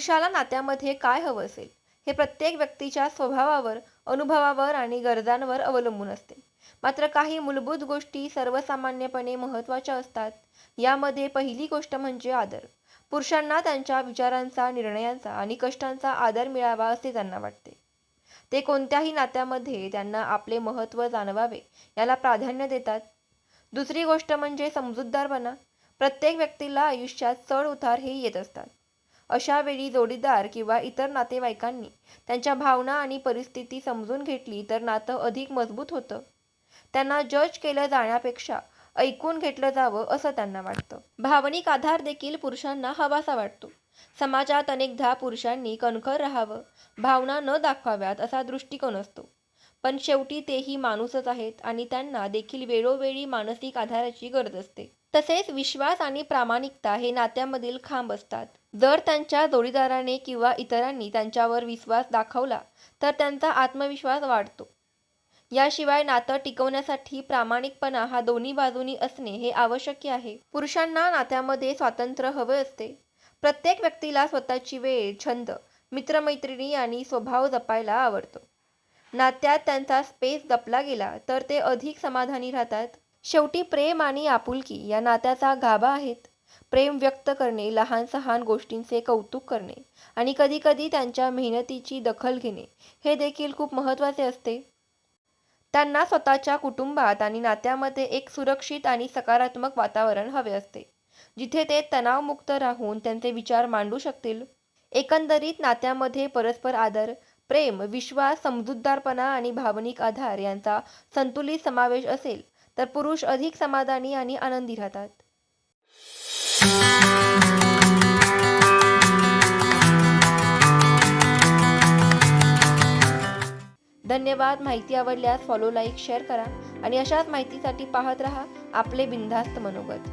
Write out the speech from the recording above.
पुरुषाला नात्यामध्ये काय हवं असेल? हे प्रत्येक व्यक्तीच्या स्वभावावर अनुभवावर आणि गरजांवर अवलंबून असते. मात्र काही मूलभूत गोष्टी सर्वसामान्यपणे महत्त्वाच्या असतात. यामध्ये पहिली गोष्ट म्हणजे आदर. पुरुषांना त्यांच्या विचारांचा निर्णयांचा आणि कष्टांचा आदर मिळावा असे त्यांना वाटते. ते कोणत्याही नात्यामध्ये त्यांना आपले महत्त्व जाणवावे याला प्राधान्य देतात. दुसरी गोष्ट म्हणजे समजूतदारपणा. प्रत्येक व्यक्तीला आयुष्यात चढ उतार हे येत असतात. अशा वेळी जोडीदार किंवा इतर नातेवाईकांनी त्यांच्या भावना आणि परिस्थिती समजून घेतली तर नातं अधिक मजबूत होतं. त्यांना जज केलं जाण्यापेक्षा ऐकून घेतलं जावं असं त्यांना वाटतं. भावनिक आधार देखील पुरुषांना हवासा वाटतो. समाजात अनेकदा पुरुषांनी कणखर राहावं भावना न दाखवाव्यात असा दृष्टिकोन असतो. पण शेवटी तेही माणूसच आहेत आणि त्यांना देखील वेळोवेळी मानसिक आधाराची गरज असते. तसेच विश्वास आणि प्रामाणिकता हे नात्यामधील खांब असतात. जर त्यांच्या जोडीदाराने किंवा इतरांनी त्यांच्यावर विश्वास दाखवला तर त्यांचा आत्मविश्वास वाढतो. याशिवाय नातं टिकवण्यासाठी प्रामाणिकपणा हा दोन्ही बाजूनी असणे हे आवश्यक आहे. पुरुषांना नात्यामध्ये स्वातंत्र्य हवे असते. प्रत्येक व्यक्तीला स्वतःची वेळ छंद मित्रमैत्रिणी आणि स्वभाव जपायला आवडतो. नात्यात त्यांचा स्पेस जपला गेला तर ते अधिक समाधानी राहतात. शेवटी प्रेम आणि आपुलकी या नात्याचा गाभा आहेत. प्रेम व्यक्त करणे लहान सहान गोष्टींचे कौतुक करणे आणि कधीकधी त्यांच्या मेहनतीची दखल घेणे हे देखील खूप महत्त्वाचे असते. त्यांना स्वतःच्या कुटुंबात आणि नात्यामध्ये एक सुरक्षित आणि सकारात्मक वातावरण हवे असते जिथे ते तणावमुक्त राहून त्यांचे विचार मांडू शकतील. एकंदरीत नात्यामध्ये परस्पर आदर प्रेम विश्वास समजूतदारपणा आणि भावनिक आधार यांचा संतुलित समावेश असेल तर पुरुष अधिक समाधानी आणि आनंदी राहतात. धन्यवाद. माहिती आवडल्यास फॉलो लाईक शेअर करा आणि अशाच माहितीसाठी पाहत रहा आपले बिनधास्त मनोगत.